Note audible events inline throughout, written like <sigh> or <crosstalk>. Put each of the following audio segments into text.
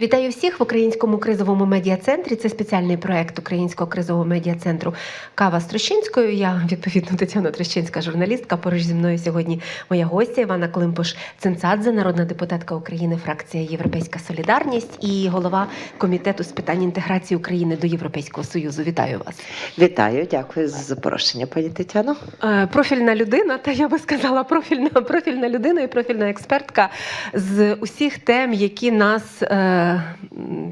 Вітаю всіх в українському кризовому медіа-центрі. Це спеціальний проект Українського кризового медіа-центру Кава з Трощинською. Я відповідно Тетяна Трощинська, журналістка. Поруч зі мною сьогодні моя гостя Івана Климпуш Цинцадзе, народна депутатка України, фракція Європейська Солідарність і голова комітету з питань інтеграції України до Європейського Союзу. Вітаю вас. Вітаю, дякую за запрошення, пані Тетяно. Е, Профільна людина, та я би сказала, профільна профільна людина і профільна експертка з усіх тем, які нас е,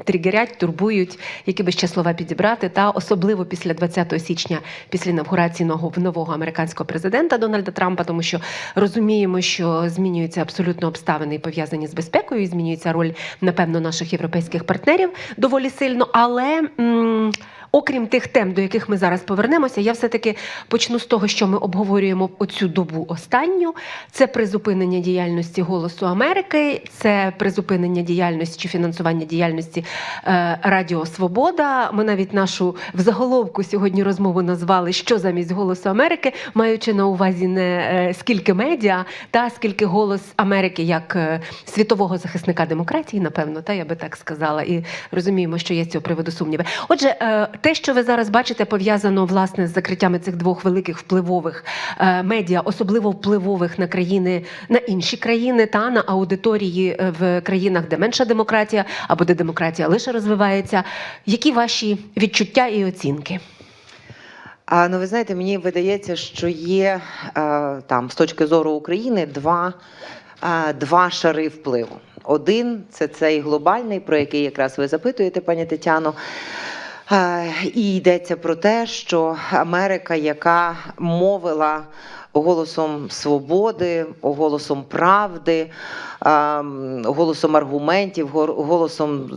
тригерять, турбують, які би ще слова підібрати, та особливо після 20 січня, після інавгурації нового, американського президента Дональда Трампа, тому що розуміємо, що змінюються абсолютно обставини пов'язані з безпекою, і змінюється роль, напевно, наших європейських партнерів доволі сильно, але. м, Окрім тих тем, до яких ми зараз повернемося, я все-таки почну з того, що ми обговорюємо оцю добу останню. Це призупинення діяльності Голосу Америки, це призупинення діяльності чи фінансування діяльності е, Радіо Свобода. Ми навіть нашу в заголовку сьогодні розмову назвали Що замість Голосу Америки, маючи на увазі не е, скільки медіа, та скільки голос Америки як е, світового захисника демократії, напевно, та я би так сказала, і розуміємо, що є з цього приводу сумніви. Отже, е, те, що ви зараз бачите, пов'язано власне з закриттями цих двох великих впливових е, медіа, особливо впливових на країни на інші країни та на аудиторії е, в країнах, де менша демократія або де демократія лише розвивається. Які ваші відчуття і оцінки? А ну ви знаєте, мені видається, що є е, там з точки зору України два, два шари впливу. Один це цей глобальний, про який якраз ви запитуєте, пані Тетяно. Е, І йдеться про те, що Америка, яка мовила голосом свободи, голосом правди, ем, голосом аргументів, голосом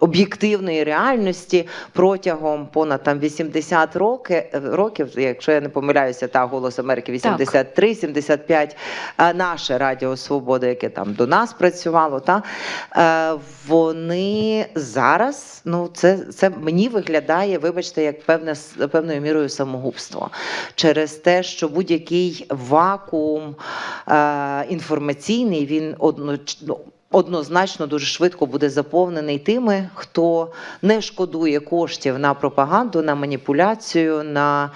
об'єктивної реальності протягом понад там 80 роки, років, якщо я не помиляюся, та голос Америки 83, 75, а наше Радіо Свобода, яке там до нас працювало, та е, вони зараз, ну це, це мені виглядає, вибачте, як певне певною мірою самогубство через те, що будь-який вакуум е, інформаційний він одно, ну, однозначно дуже швидко буде заповнений тими, хто не шкодує коштів на пропаганду, на маніпуляцію, на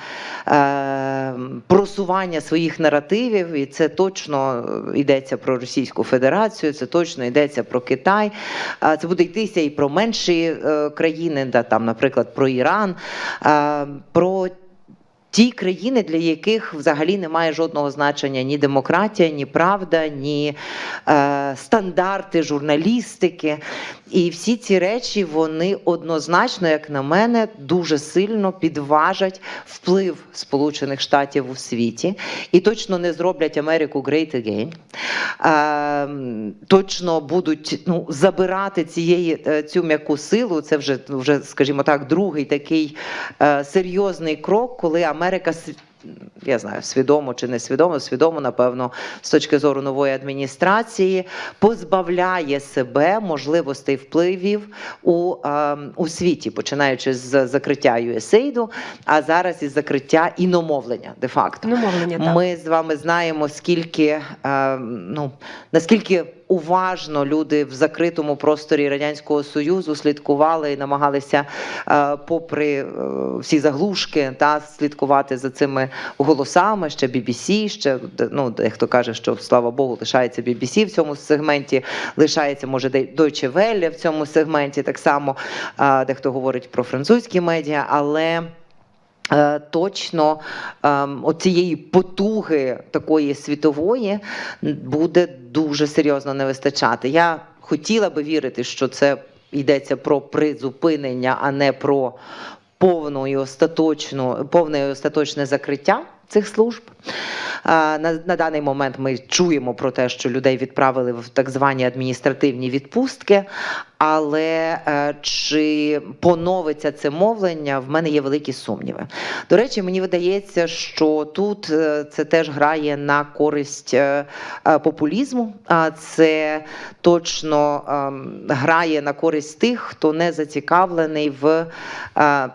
е, просування своїх наративів. І це точно йдеться про Російську Федерацію, це точно йдеться про Китай. Е, Це буде йтися і про менші е, країни, да, там, наприклад, про Іран, е, про Ті країни, для яких взагалі немає жодного значення ні демократія, ні правда, ні е, стандарти журналістики. І всі ці речі вони однозначно, як на мене, дуже сильно підважать вплив Сполучених Штатів у світі і точно не зроблять Америку great again. Е, точно будуть ну, забирати цієї е, цю м'яку силу. Це вже, вже, скажімо так, другий такий е, серйозний крок, коли Америка с- я знаю, свідомо чи несвідомо, свідомо, напевно, з точки зору нової адміністрації, позбавляє себе можливостей впливів у, е, у світі, починаючи з закриття USAID, а зараз із закриття іномовлення, де-факто. Ну, мовлення так. Ми з вами знаємо, скільки е, ну наскільки уважно люди в закритому просторі радянського союзу слідкували і намагалися, е, попри е, всі заглушки, та слідкувати за цими голосами. Ще BBC, ще ну дехто каже, що слава Богу, лишається BBC в цьому сегменті, лишається може Deutsche Welle в цьому сегменті. Так само е, дехто говорить про французькі медіа, але. Е, Точно ем, от цієї потуги такої світової буде дуже серйозно не вистачати. Я хотіла би вірити, що це йдеться про призупинення, а не про повну остаточну, повне і остаточне закриття цих служб. Е, На, на даний момент ми чуємо про те, що людей відправили в так звані адміністративні відпустки. Але е, чи поновиться це мовлення, в мене є великі сумніви. До речі, мені видається, що тут е, це теж грає на користь е, популізму, а це точно ем, грає на користь тих, хто не зацікавлений в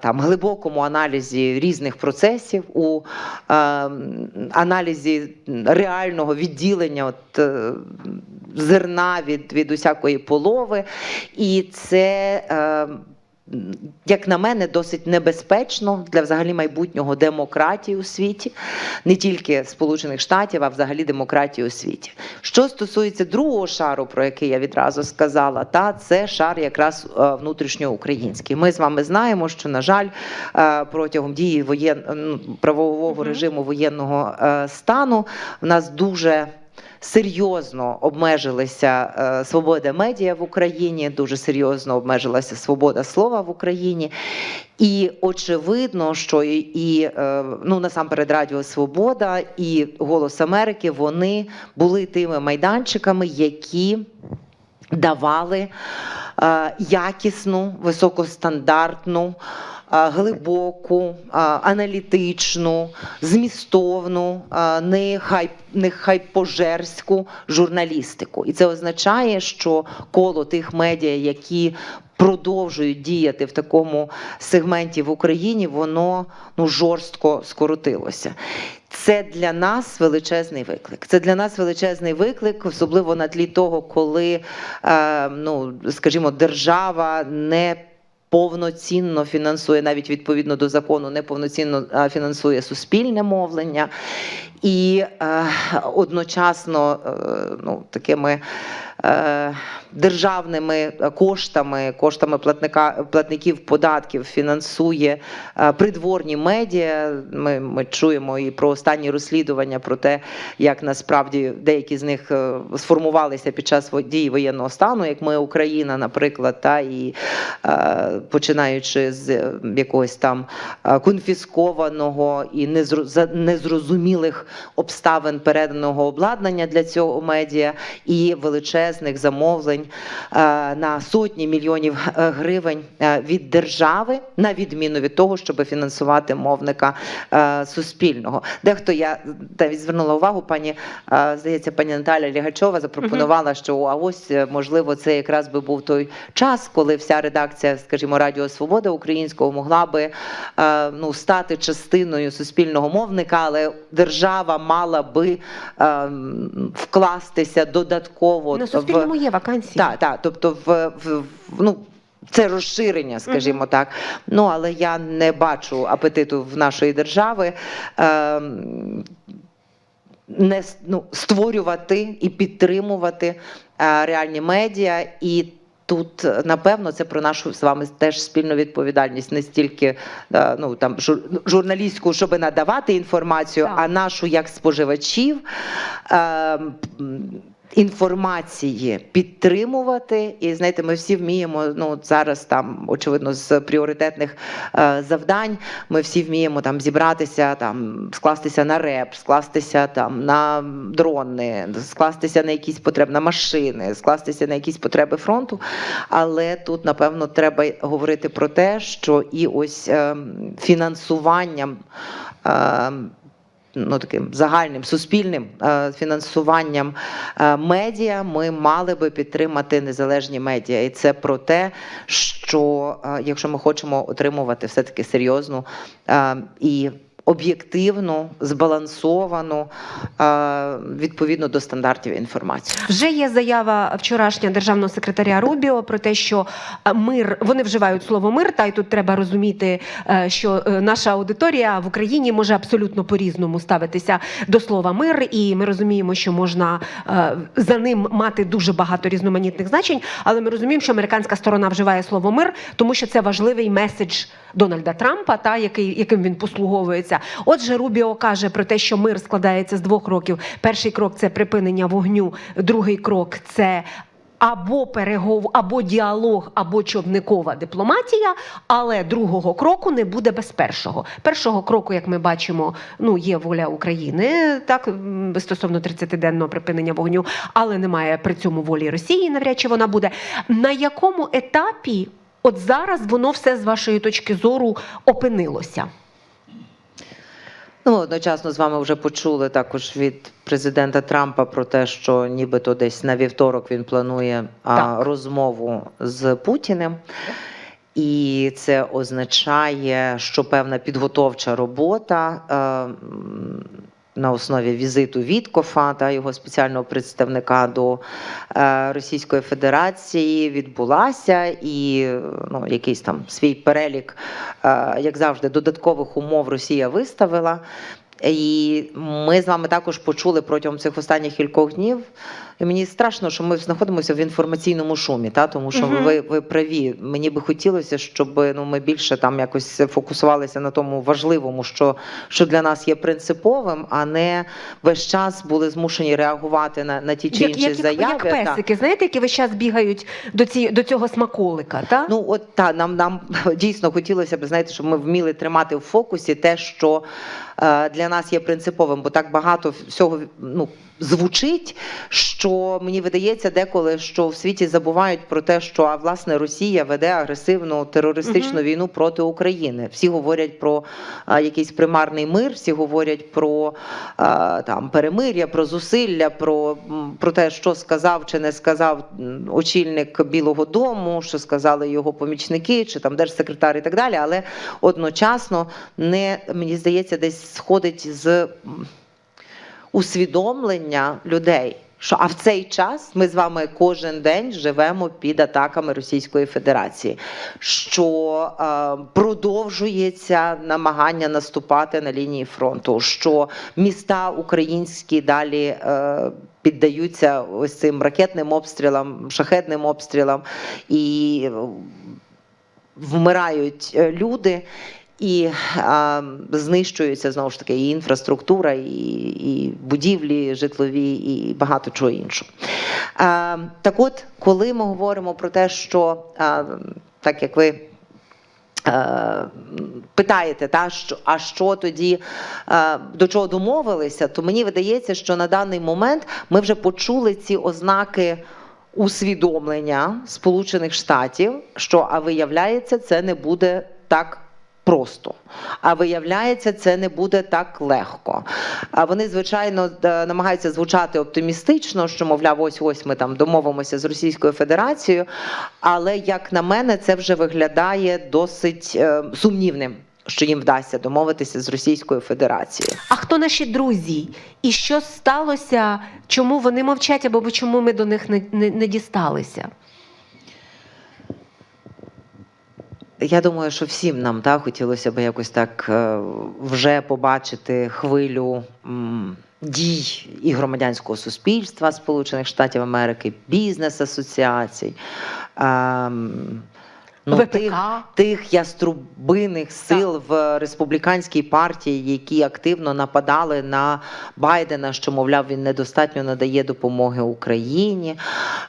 там глибокому аналізі різних процесів, у ем, аналізі реального відділення от, зерна від, від усякої полови. І це. Е, як на мене, досить небезпечно для взагалі майбутнього демократії у світі, не тільки Сполучених Штатів, а взагалі демократії у світі. Що стосується другого шару, про який я відразу сказала, та це шар якраз е, внутрішньоукраїнський. Ми з вами знаємо, що на жаль, е, протягом дії воєн... правового режиму воєнного е, стану в нас дуже серйозно обмежилася е, свобода медіа в Україні, дуже серйозно обмежилася свобода слова в Україні. І очевидно, що і, е, ну насамперед Радіо Свобода і Голос Америки вони були тими майданчиками, які давали е, якісну, високостандартну. Глибоку, аналітичну, змістовну, не хай не хайпожерську журналістику, і це означає, що коло тих медіа, які продовжують діяти в такому сегменті в Україні, воно ну жорстко скоротилося. Це для нас величезний виклик. Це для нас величезний виклик, особливо на тлі того, коли, е, ну скажімо, держава не повноцінно фінансує, навіть відповідно до закону, не повноцінно фінансує суспільне мовлення. І е, одночасно е, ну, такими державними коштами, коштами платника, платників податків фінансує е, придворні медіа. Ми, ми чуємо і про останні розслідування про те, як насправді деякі з них е, сформувалися під час дії воєнного стану, як ми Україна, наприклад, та і е, починаючи з е, якогось там е, конфіскованого і незро- незрозумілих обставин переданого обладнання для цього медіа і величезних замовлень е, на сотні мільйонів е, гривень е, від держави, на відміну від того, щоб фінансувати мовника суспільного. Дехто я навіть звернула увагу, пані здається, пані Наталя Лігачова запропонувала, що а ось можливо це якраз би був той час, коли вся редакція, скажімо, Радіо Свобода українського могла би ну стати частиною суспільного мовника, але держава мала би е, вкластися додатково в суспільному є вакансії. так, так, тобто в, в, в ну. Це розширення, скажімо так. Ну але я не бачу апетиту в нашої держави ем, не ну, створювати і підтримувати е, реальні медіа. І тут, е, напевно, це про нашу з вами теж спільну відповідальність, не стільки е, ну, там, жур, журналістську, щоб надавати інформацію, Так. а нашу як споживачів. м, Інформації підтримувати, і знаєте, ми всі вміємо. Ну зараз там, очевидно, з пріоритетних е, завдань ми всі вміємо там зібратися, там скластися на реп, скластися там на дрони, скластися на якісь потреби на машини, скластися на якісь потреби фронту. Але тут, напевно, треба говорити про те, що і ось е, фінансуванням. Е, Ну, таким загальним суспільним е, фінансуванням е, медіа ми мали би підтримати незалежні медіа, і це про те, що е, якщо ми хочемо отримувати все таки серйозну і об'єктивну, збалансовану відповідно до стандартів інформацію. Вже є заява вчорашня державного секретаря Рубіо про те, що е, мир вони вживають слово мир. Та й тут треба розуміти, е, що е, наша аудиторія в Україні може абсолютно по-різному ставитися до слова мир, і ми розуміємо, що можна за ним мати дуже багато різноманітних значень. Але ми розуміємо, що американська сторона вживає слово мир, тому що це важливий меседж Дональда Трампа, та який яким він послуговується. Отже, Рубіо каже про те, що мир складається з двох кроків. Перший крок це припинення вогню, другий крок це. Або перегов, або діалог, або човникова дипломатія, але другого кроку не буде без першого. Першого кроку, як ми бачимо, ну є воля України так стосовно 30-денного припинення вогню, але немає при цьому волі Росії. Навряд чи вона буде. На якому етапі, от зараз воно все з вашої точки зору опинилося? Ну, одночасно з вами вже почули також від президента Трампа про те, що нібито десь на вівторок він планує Так. розмову з Путіним. І це означає, що певна підготовча робота е, на основі візиту Віткофа та його спеціального представника до е, Російської Федерації відбулася, і ну, якийсь там свій перелік, е, як завжди, додаткових умов Росія виставила. І ми з вами також почули протягом цих останніх кількох днів. І мені страшно, що ми знаходимося в інформаційному шумі, та тому що Мгм. ви, ви праві. Мені би хотілося, щоб ну ми більше там якось фокусувалися на тому важливому, що, що для нас є принциповим, а не весь час були змушені реагувати на, на ті чи Як, інші як, заяви. як та. песики, знаєте, які весь час бігають до, ці, до цього смаколика, та? Ну от та нам нам <laughs> дійсно хотілося б знаєте, щоб ми вміли тримати в фокусі те, що е, для нас є принциповим, бо так багато всього ну. Звучить, що мені видається деколи, що в світі забувають про те, що а власне Росія веде агресивну терористичну війну проти України. Всі говорять про а, якийсь примарний мир, всі говорять про а, там перемир'я, про зусилля, про, про те, що сказав чи не сказав очільник Білого Дому, що сказали його помічники, чи там держсекретар і так далі. Але одночасно не мені здається, десь сходить з усвідомлення людей. Що а в цей час ми з вами кожен день живемо під атаками Російської Федерації, що е, продовжується намагання наступати на лінії фронту, що міста українські далі е, піддаються ось цим ракетним обстрілам, шахетним обстрілам і е, вмирають е, люди. І а, знищується знову ж таки і інфраструктура, і, і будівлі житлові, і багато чого іншого. А, так от, коли ми говоримо про те, що а, так як ви. Питаєте, та що а що тоді до чого домовилися? То мені видається, що на даний момент ми вже почули ці ознаки усвідомлення Сполучених Штатів, що а виявляється, це не буде так просто. А виявляється, це не буде так легко. А вони, звичайно, намагаються звучати оптимістично, що, мовляв, ось ось ми там домовимося з Російською Федерацією. Але, як на мене, це вже виглядає досить е, сумнівним. Що їм вдасться домовитися з Російською Федерацією. А хто наші друзі? І що сталося? Чому вони мовчать, або чому ми до них не, не, не дісталися? Я думаю, що всім нам та, хотілося б якось так е, вже побачити хвилю дій і громадянського суспільства Сполучених Штатів Америки, бізнес-асоціацій. ем, ну, ВПК. тих, тих яструбиних сил в республіканській партії, які активно нападали на Байдена, що мовляв він недостатньо надає допомоги Україні,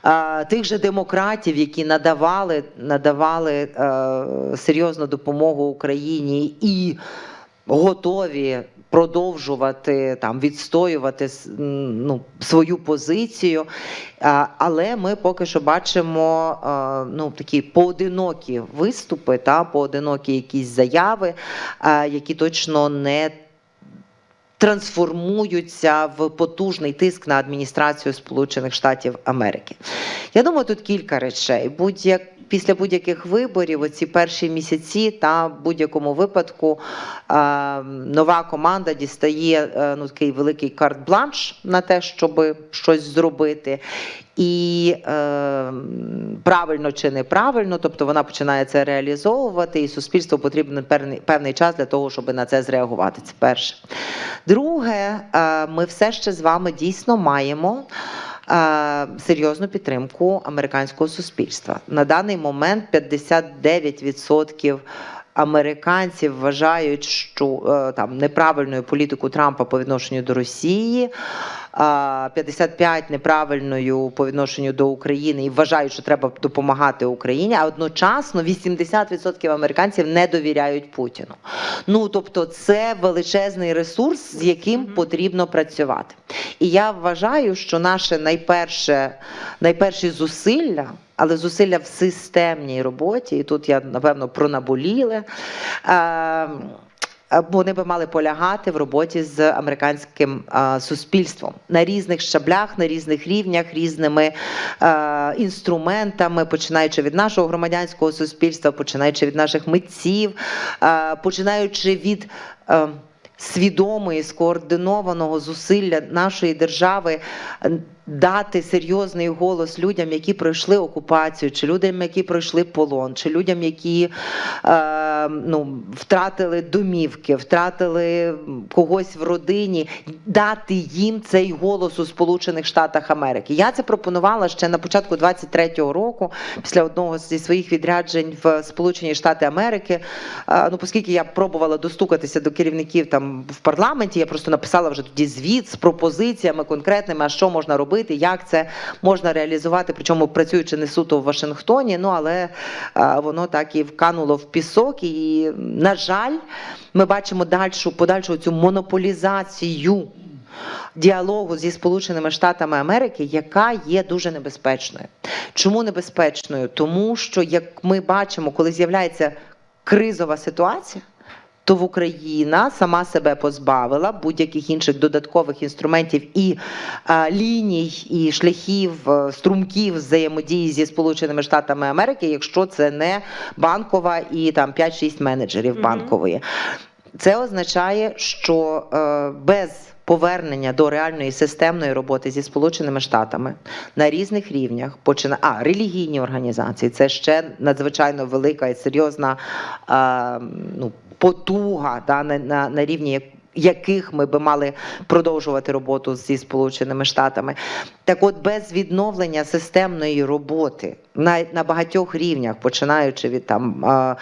а, тих же демократів, які надавали, надавали е, серйозну допомогу Україні і готові. Продовжувати там відстоювати ну, свою позицію, але ми поки що бачимо ну, такі поодинокі виступи та поодинокі якісь заяви, які точно не трансформуються в потужний тиск на адміністрацію Сполучених Штатів Америки. Я думаю, тут кілька речей. Будь-як після будь-яких виборів, оці перші місяці, та в будь-якому випадку нова команда дістає е, ну, такий великий карт-бланш на те, щоб щось зробити. І е, правильно чи неправильно, тобто вона починає це реалізовувати, і суспільству потрібен певний, певний час для того, щоб на це зреагувати. Це перше. Друге, е, ми все ще з вами дійсно маємо. Е, Серйозну підтримку американського суспільства на даний момент 59% американців вважають, що е, там неправильною політику Трампа по відношенню до Росії, а 55 неправильною по відношенню до України і вважають, що треба допомагати Україні. А одночасно 80% американців не довіряють Путіну. Ну тобто, це величезний ресурс, з яким потрібно працювати. І я вважаю, що наше найперше, найперші зусилля. Але зусилля в системній роботі, і тут я напевно пронаболіле. Е, вони би мали полягати в роботі з американським е, суспільством на різних щаблях, на різних рівнях, різними е, інструментами, починаючи від нашого громадянського суспільства, починаючи від наших митців, е, починаючи від. Е, свідомої, скоординованого зусилля нашої держави дати серйозний голос людям, які пройшли окупацію, чи людям, які пройшли полон, чи людям, які е, ну, втратили домівки, втратили когось в родині, дати їм цей голос у Сполучених Штатах Америки. Я це пропонувала ще на початку 23-го року, після одного зі своїх відряджень в Сполучені Штати Америки. Е, Ну, оскільки я пробувала достукатися до керівників там в парламенті, я просто написала вже тоді звіт з пропозиціями конкретними, а що можна робити, як це можна реалізувати, причому працюючи не суто в Вашингтоні. Ну але воно так і вкануло в пісок. І, на жаль, ми бачимо дальшу подальшу цю монополізацію. Діалогу зі Сполученими Штатами Америки, яка є дуже небезпечною. Чому небезпечною? Тому що, як ми бачимо, коли з'являється кризова ситуація, то в Україна сама себе позбавила будь-яких інших додаткових інструментів і е, ліній, і шляхів, е, струмків взаємодії зі Сполученими Штатами Америки, якщо це не банкова і там 5-6 менеджерів банкової. Це означає, що е, без повернення до реальної системної роботи зі Сполученими Штатами на різних рівнях, почина... а релігійні організації, це ще надзвичайно велика і серйозна а, ну, потуга да, на, на, на рівні яких ми би мали продовжувати роботу зі Сполученими Штатами. Так от без відновлення системної роботи на, на багатьох рівнях, починаючи від там е,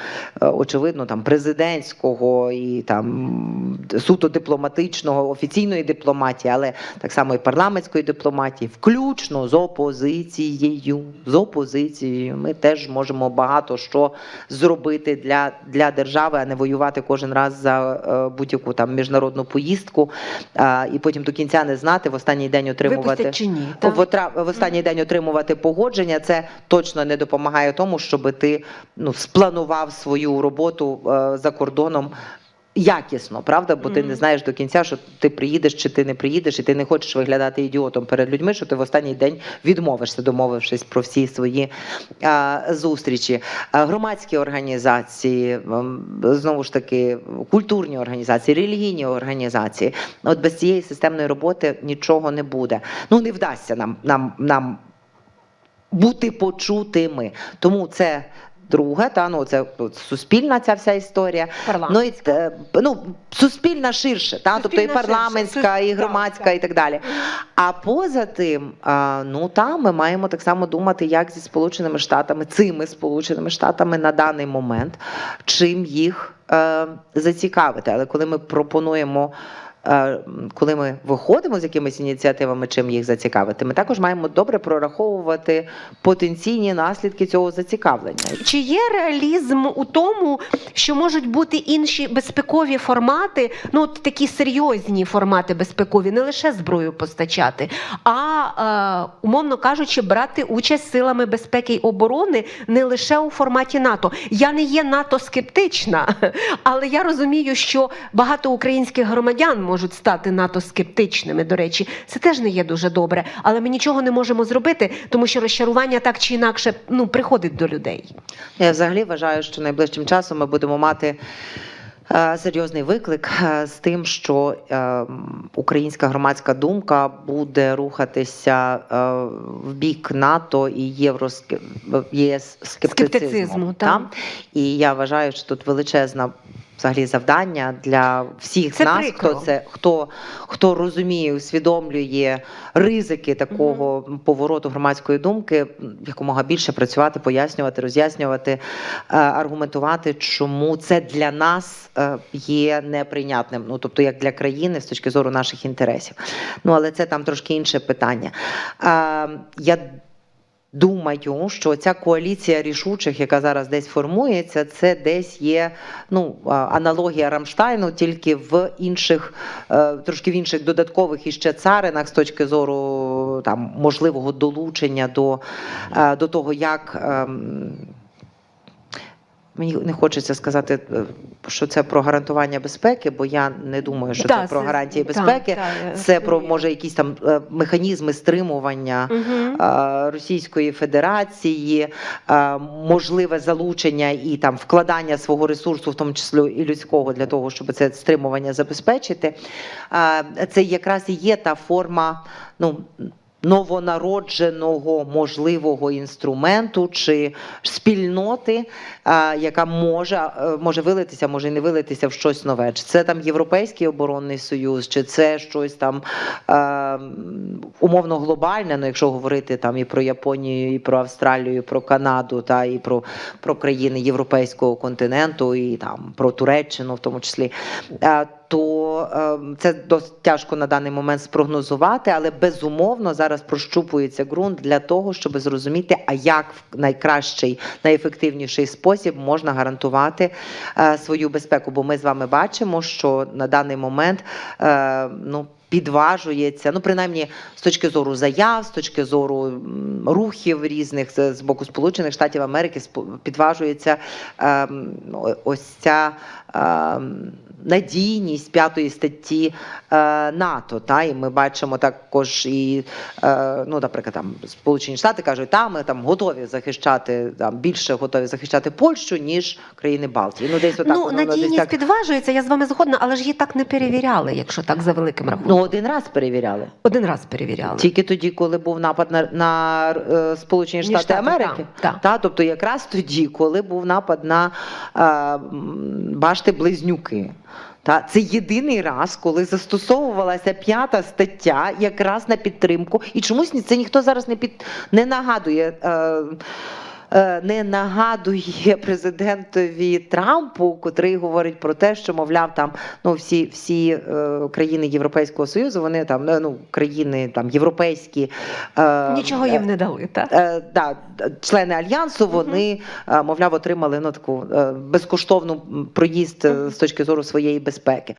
очевидно там президентського і там суто дипломатичного, офіційної дипломатії, але так само і парламентської дипломатії, включно з опозицією. З опозицією ми теж можемо багато що зробити для, для держави, а не воювати кожен раз за е, будь-яку там міжнародну поїздку, а, і потім до кінця не знати в останній день отримувати Випустять чи ні? так? в, отра- в останній день отримувати погодження, це точно не допомагає тому, щоб ти ну, спланував свою роботу а, за кордоном. Якісно, правда? Бо ти не знаєш до кінця, що ти приїдеш чи ти не приїдеш, і ти не хочеш виглядати ідіотом перед людьми, що ти в останній день відмовишся, домовившись про всі свої а, зустрічі. А, громадські організації, знову ж таки, культурні організації, релігійні організації. От без цієї системної роботи нічого не буде. Ну не вдасться нам, нам, нам бути почутими. Тому це. Друге, та ну це суспільна ця вся історія. Ну і е, ну суспільна ширше, та тобто і Суспільна ширше. парламентська, і громадська, так, і так далі. А поза тим, ну там ми маємо так само думати, як зі Сполученими Штатами, цими Сполученими Штатами на даний момент, чим їх е, зацікавити. Але коли ми пропонуємо. Е, Коли ми виходимо з якимись ініціативами, чим їх зацікавити, ми також маємо добре прораховувати потенційні наслідки цього зацікавлення. Чи є реалізм у тому, що можуть бути інші безпекові формати, ну от такі серйозні формати безпекові, не лише зброю постачати, а е, умовно кажучи, брати участь силами безпеки й оборони не лише у форматі НАТО. Я не є НАТО скептична, <laughs> але я розумію, що багато українських громадян можуть стати НАТО скептичними. До речі, це теж не є дуже добре, але ми нічого не можемо зробити, тому що розчарування так чи інакше ну приходить до людей. Я взагалі вважаю, що найближчим часом ми будемо мати е, серйозний виклик е, з тим, що е, українська громадська думка буде рухатися в бік НАТО і Євроске- ЄС скептицизму. Та? так. І я вважаю, що тут величезна. Взагалі завдання для всіх Це нас, прикро. хто це хто, хто розуміє, усвідомлює ризики такого повороту громадської думки, якомога більше працювати, пояснювати, роз'яснювати, е, аргументувати, чому це для нас е, є неприйнятним. Ну тобто, як для країни з точки зору наших інтересів. Ну але це там трошки інше питання. Е, Я Думаю, що ця коаліція рішучих, яка зараз десь формується, це десь є ну аналогія Рамштайну, тільки в інших, е, трошки в інших додаткових іще царинах з точки зору там можливого долучення до, е, до того, як. Мені не хочеться сказати, е, що це про гарантування безпеки, бо я не думаю, що Да, це про гарантії безпеки. так, я Це про може якісь там е, механізми стримування е, Російської Федерації, можливе залучення і там вкладання свого ресурсу, в тому числі і людського, для того, щоб це стримування забезпечити. Це якраз і є та форма, ну. Новонародженого можливого інструменту чи спільноти, яка може, може вилитися, може і не вилитися в щось нове. Чи це там Європейський оборонний союз, чи це щось там умовно глобальне, ну якщо говорити там і про Японію, і про Австралію, і про Канаду, та і про, про країни Європейського континенту, і там про Туреччину, в тому числі. То е, це досить тяжко на даний момент спрогнозувати, але безумовно зараз прощупується ґрунт для того, щоб зрозуміти, а як в найкращий, найефективніший спосіб можна гарантувати е, свою безпеку. Бо ми з вами бачимо, що на даний момент е, ну. Підважується, ну принаймні з точки зору заяв, з точки зору рухів різних з, боку Сполучених Штатів Америки підважується ем, ось ця ем, надійність п'ятої статті е, НАТО. Та і ми бачимо також і е, ну, наприклад, там Сполучені Штати кажуть, та ми там готові захищати там більше готові захищати Польщу ніж країни Балтії. Ну десь отак ну, воно десь надійність так. підважується, я з вами згодна, але ж її так не перевіряли, якщо так за великим рахунком. Ну один раз перевіряли. Один раз перевіряли. Тільки тоді, коли був напад на, на е, Сполучені Штати, Штати, Америки. так, так. Та, тобто якраз тоді, коли був напад на е, м, башти близнюки. Та це єдиний раз, коли застосовувалася п'ята стаття якраз на підтримку, і чомусь це ніхто зараз не під не нагадує. Е, Не нагадує президентові Трампу, котрий говорить про те, що мовляв, там ну всі, всі е, країни Європейського союзу, вони там е, ну країни там європейські е, Нічого їм не дали, так? Е, да, члени альянсу вони, е, мовляв, отримали ну, таку е, безкоштовну проїзд е, з точки зору своєї безпеки.